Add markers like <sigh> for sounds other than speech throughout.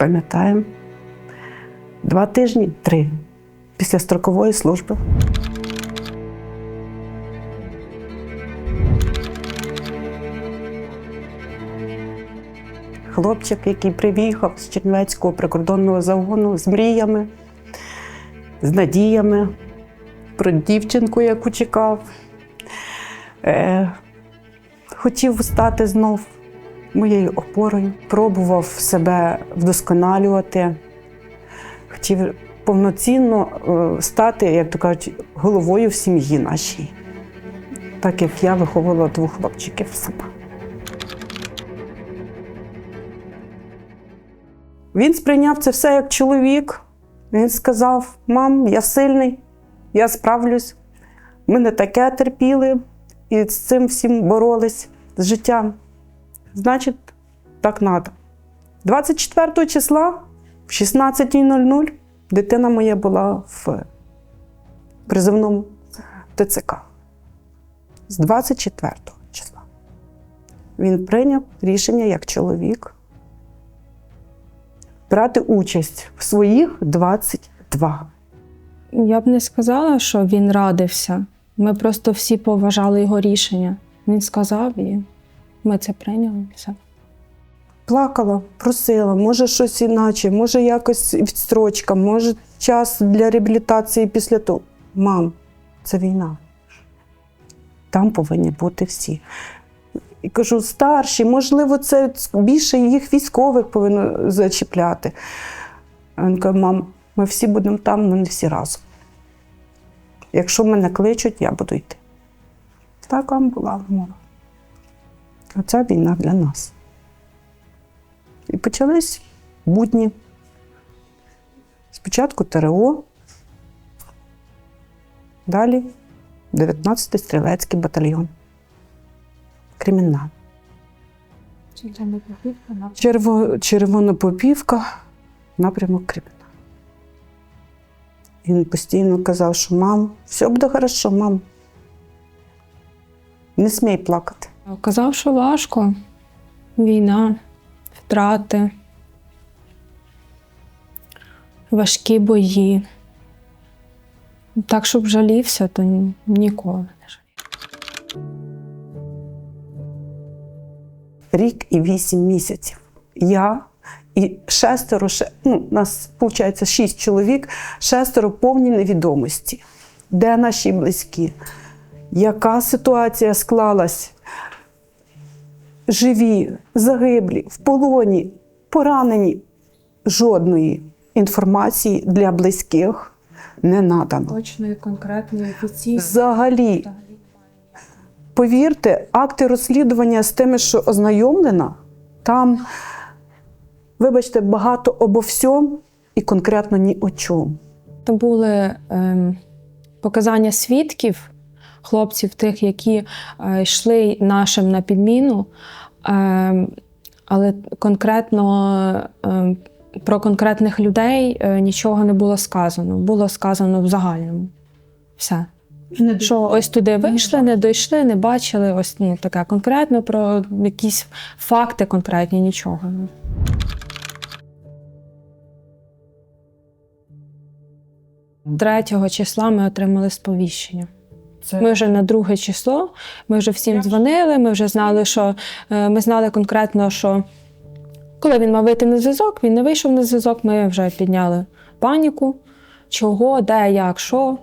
Пам'ятаємо. Два тижні, три після строкової служби. Хлопчик, який приїхав з Чернівецького прикордонного загону з мріями, з надіями про дівчинку, яку чекав. Е, хотів стати знов моєю опорою, пробував себе вдосконалювати, хотів повноцінно е, стати, як то кажуть, головою в сім'ї нашій, так як я виховувала двох хлопчиків сама. Він сприйняв це все як чоловік. Він сказав: мам, я сильний, я справлюсь. Ми не таке терпіли і з цим всім боролись з життям. Значить, так треба. 24 числа в 16.00 дитина моя була в призивному ТЦК. З 24 числа. Він прийняв рішення як чоловік брати участь в своїх 22. Я б не сказала, що він радився. Ми просто всі поважали його рішення. Він сказав, і ми це прийняли. Все. Плакала, просила, може щось іначе, може якось відстрочка, може час для реабілітації після того. Мам, це війна. Там повинні бути всі. І кажу, старші, можливо, це більше їх військових повинно зачіпляти. Він каже, мам, ми всі будемо там, але не всі разом. Якщо мене кличуть, я буду йти. Така була мова. Оця війна для нас. І почались будні. Спочатку ТРО, далі 19-й стрілецький батальйон. Кримінал. Черво, червонопопівка, напрямок кримінал. Він постійно казав, що мам, все буде хорошо, мам. Не смій плакати. Казав, що важко. Війна, втрати, важкі бої. Так, щоб жалівся, то ніколи не жалів. рік і вісім місяців. Я і шестеро, ну, нас, виходить, шість чоловік, шестеро повні невідомості. Де наші близькі? Яка ситуація склалась? Живі, загиблі, в полоні, поранені. Жодної інформації для близьких не надано. Точної, конкретної, офіційної. Взагалі, повірте, акти розслідування з тими, що ознайомлена, там, вибачте, багато обо всьому і конкретно ні о чому. То були ем, показання свідків, хлопців, тих, які е, йшли нашим на підміну, ем, але конкретно ем, про конкретних людей е, нічого не було сказано. Було сказано в загальному. Все. Що ось туди вийшли, не дійшли, не бачили. Ось ну, таке конкретно про якісь факти конкретні, нічого. 3 числа ми отримали сповіщення. Ми вже на друге число, ми вже всім дзвонили, ми вже знали, що е, ми знали конкретно, що коли він мав вийти на зв'язок, він не вийшов на зв'язок, ми вже підняли паніку, чого, де, як, що.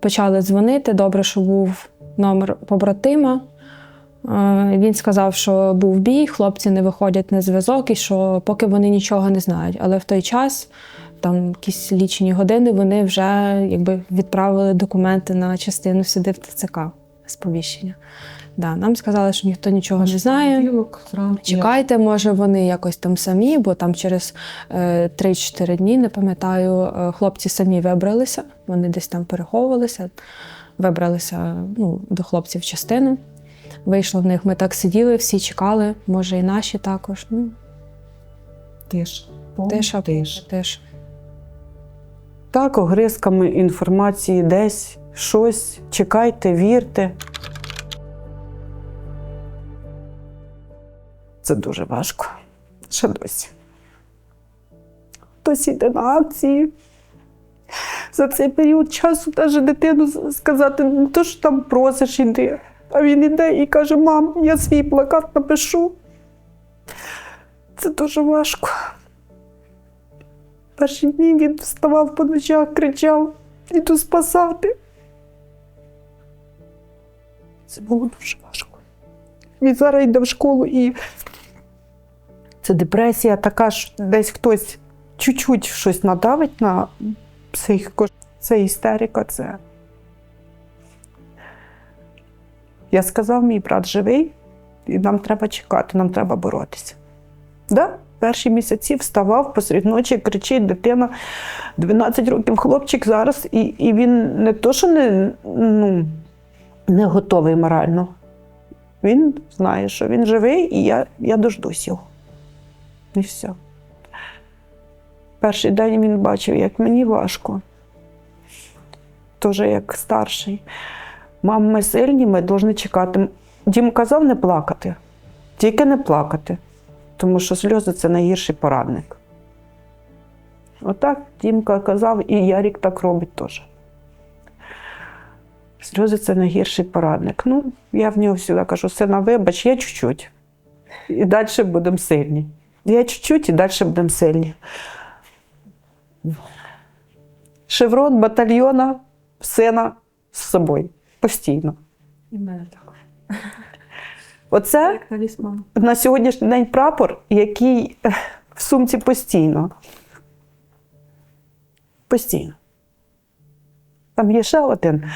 Почали дзвонити. Добре, що був номер побратима. Е, Він сказав, що був бій, хлопці не виходять на зв'язок і що поки вони нічого не знають. Але в той час, там якісь лічені години, вони вже якби відправили документи на частину сюди в ТЦК сповіщення. Да, нам сказали, що ніхто нічого не знає. Чекайте, може, вони якось там самі, бо там через е, 3-4 дні, не пам'ятаю, е, хлопці самі вибралися, вони десь там переховувалися, вибралися ну, до хлопців частину. Вийшло в них, ми так сиділи, всі чекали, може, і наші також. Ну, Тиш. тиша, Тиш. тиша. Так, огризками інформації десь щось, чекайте, вірте. Це дуже важко. Ще досі. хтось йде на акції. За цей період часу навіть дитину сказати, не то, що там просиш іди, а він іде і каже: мам, я свій плакат напишу. Це дуже важко. Перші дні він вставав по ночах, кричав, іду спасати. Це було дуже важко. Він зараз йде в школу і це депресія така, що десь хтось чуть-чуть щось надавить на психіку. Це істерика, це. Я сказав, мій брат живий, і нам треба чекати, нам треба боротися. Да? Перші місяці вставав посеред ночі, кричить дитина, 12 років хлопчик зараз, і, і він не то, що не, ну, не готовий морально. Він знає, що він живий, і я, я дождусь його. І все. Перший день він бачив, як мені важко. Теж як старший. Мам, ми сильні, ми повинні чекати. Дім казав не плакати, тільки не плакати, тому що сльози це найгірший порадник. Отак Дімка казав, і Ярік так робить теж. Сльози це найгірший порадник. Ну, я в нього завжди кажу, сина, вибач, я чуть-чуть. І далі будемо сильні. Я чуть-чуть і далі будемо сильні. Шеврон батальйона сина з собою постійно. І в мене також. <laughs> Оце на сьогоднішній день прапор, який е, в сумці постійно. Постійно. Там є ще один,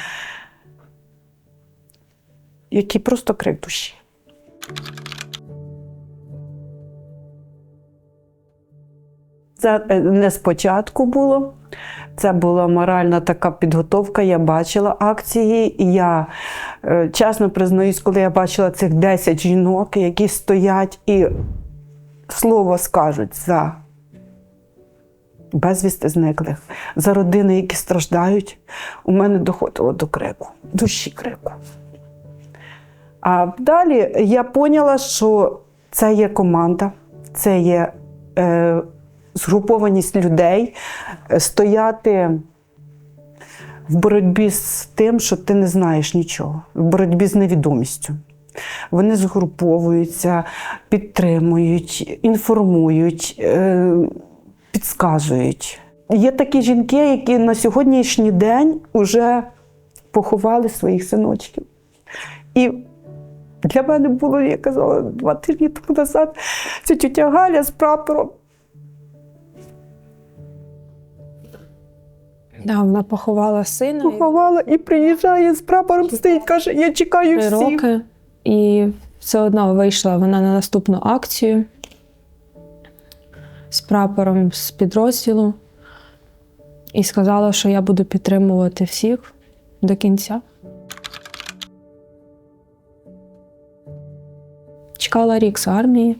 який просто крик душі. Це е, не спочатку було. Це була моральна така підготовка. Я бачила акції, і я е, чесно признаюсь, коли я бачила цих 10 жінок, які стоять і слово скажуть за безвісти зниклих, за родини, які страждають, у мене доходило до крику, душі крику. А далі я поняла, що це є команда, це є е, згрупованість людей, е, стояти в боротьбі з тим, що ти не знаєш нічого, в боротьбі з невідомістю. Вони згруповуються, підтримують, інформують, е, підказують. Є такі жінки, які на сьогоднішній день вже поховали своїх синочків. І для мене було, я казала, два тижні тому назад, це тітя Галя з прапором. Да, вона поховала сина Поховала і приїжджає з прапором, стоїть, каже, я чекаю всіх. роки, і все одно вийшла вона на наступну акцію з прапором з підрозділу і сказала, що я буду підтримувати всіх до кінця. Чекала рік з армії.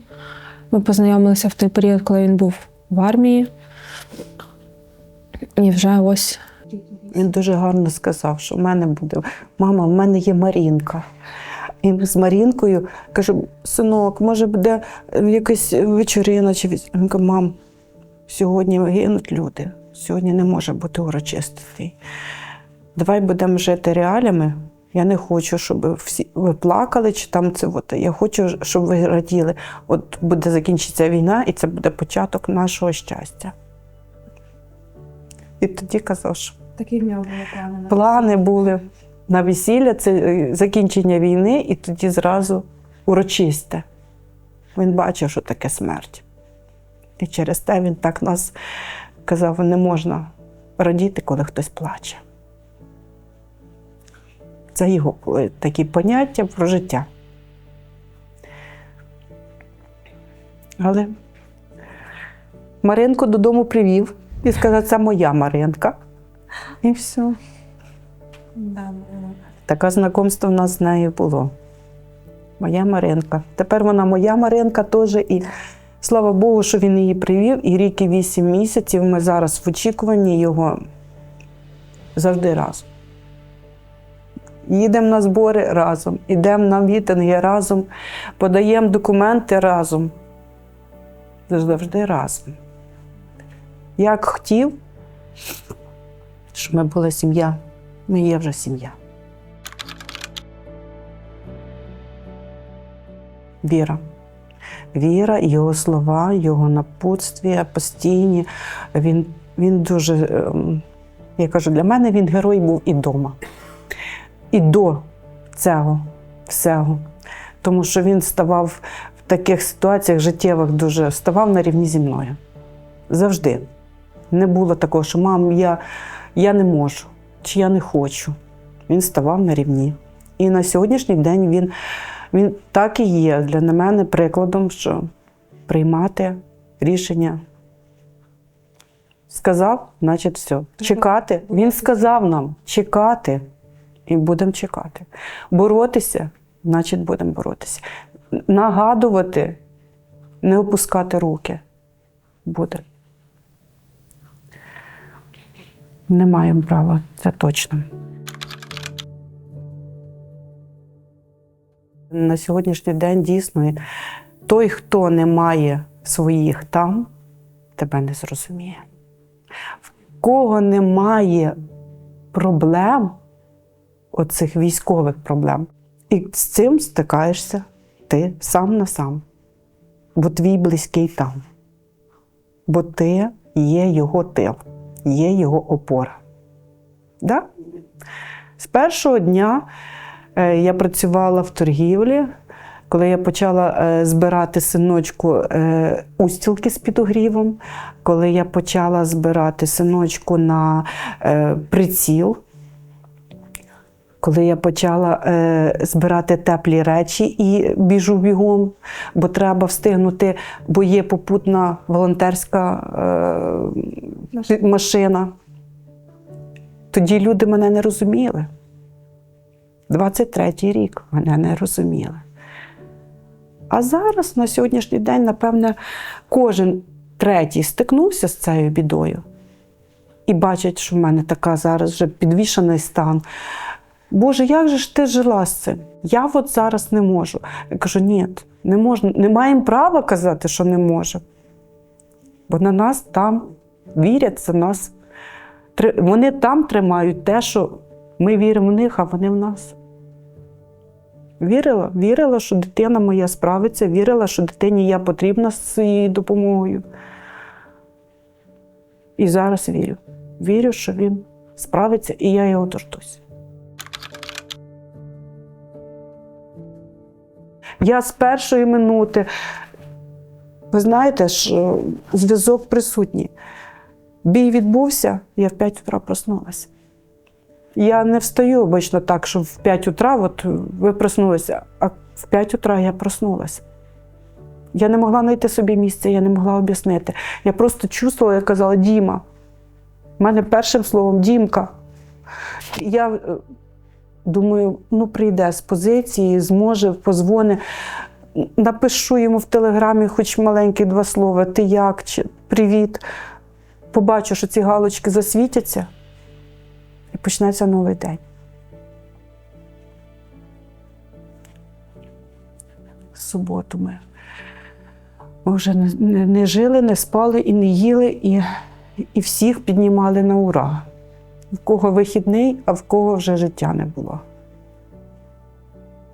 Ми познайомилися в той період, коли він був в армії. І вже ось Він дуже гарно сказав, що в мене буде мама, в мене є Марінка. І з Марінкою кажу, синок, може буде якась вечорина чи віз-» Він каже, мам, сьогодні гинуть люди, сьогодні не може бути урочистий. Давай будемо жити реалями. Я не хочу, щоб всі ви плакали, чи там це от. Я хочу, щоб ви раділи. От буде закінчиться війна, і це буде початок нашого щастя. І тоді казав, що Такі в нього були плани. на плани були на весілля, це е, закінчення війни, і тоді зразу урочисте. Він бачив, що таке смерть. І через те він так нас казав: не можна радіти, коли хтось плаче. Це його були такі поняття про життя. Але Маринку додому привів і сказав, це моя Маринка. І все. Таке знайомство в нас з нею було. Моя Маринка. Тепер вона моя Маринка теж. І слава Богу, що він її привів. І рік і вісім місяців ми зараз в очікуванні його завжди разом. Їдемо на збори разом, йдемо на мітинги разом, подаємо документи разом. Завжди разом. Як хотів, щоб ми була сім'я, ми є вже сім'я. Віра. Віра, його слова, його напутствія постійні. Він, він дуже, ем, я кажу, для мене він герой був і вдома, і до цього всього. Тому що він ставав в таких ситуаціях життєвих дуже ставав на рівні зі мною. Завжди. Не було такого, що мам, я, я не можу чи я не хочу. Він ставав на рівні. І на сьогоднішній день він, він так і є для мене прикладом, що приймати рішення. Сказав, значить, все. Чекати. Він сказав нам чекати, і будемо чекати. Боротися, значить, будемо боротися. Нагадувати, не опускати руки. Буде. Не маємо права, це точно. На сьогоднішній день дійсно той, хто не має своїх там, тебе не зрозуміє. В кого немає проблем, оцих військових проблем, і з цим стикаєшся ти сам на сам. Бо твій близький там. Бо ти є його тил, є його опора. Да? З першого дня е, я працювала в торгівлі, коли я почала е, збирати синочку е, устілки з підогрівом, коли я почала збирати синочку на приціл, коли я почала е, збирати теплі речі і біжу бігом, бо треба встигнути, бо є попутна волонтерська е, машина. Тоді люди мене не розуміли. 23-й рік мене не розуміли. А зараз, на сьогоднішній день, напевне, кожен третій стикнувся з цією бідою і бачить, що в мене така зараз вже підвішений стан. Боже, як же ж ти жила з цим? Я от зараз не можу. Я кажу, ні, не можна, не маємо права казати, що не можемо. Бо на нас там вірять за нас. Вони там тримають те, що ми віримо в них, а вони в нас. Вірила, вірила, що дитина моя справиться, вірила, що дитині я потрібна з її допомогою. І зараз вірю. Вірю, що він справиться, і я його дождусь. Я з першої минути, ви знаєте, що зв'язок присутній. Бій відбувся, я в 5 утра проснулася. Я не встаю обично так, що в 5 утра от ви проснулися, а в 5 утра я проснулася. Я не могла знайти собі місце, я не могла об'яснити. Я просто чувствувала, я казала Діма. У мене першим словом Дімка. Я е, думаю, ну прийде з позиції, зможе, позвони. Напишу йому в телеграмі хоч маленькі два слова, ти як, чи привіт. Побачу, що ці галочки засвітяться, і почнеться новий день. Суботу ми, вже не жили, не спали і не їли, і, і всіх піднімали на ура. В кого вихідний, а в кого вже життя не було.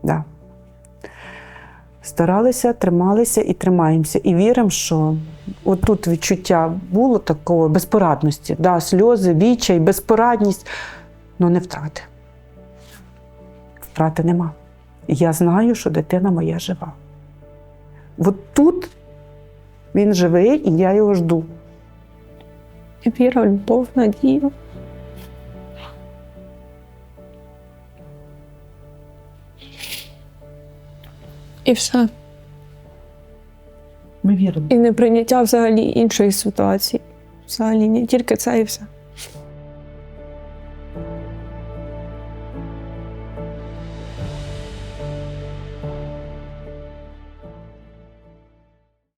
Да. Старалися, трималися і тримаємося. І віримо, що отут відчуття було такого безпорадності, да, сльози, відчай, безпорадність, але не втрати. Втрати нема. Я знаю, що дитина моя жива. От тут він живий, і я його жду. Віра, любов, надія. І все. Ми віримо. І неприйняття взагалі іншої ситуації. Взагалі ні, тільки це і все.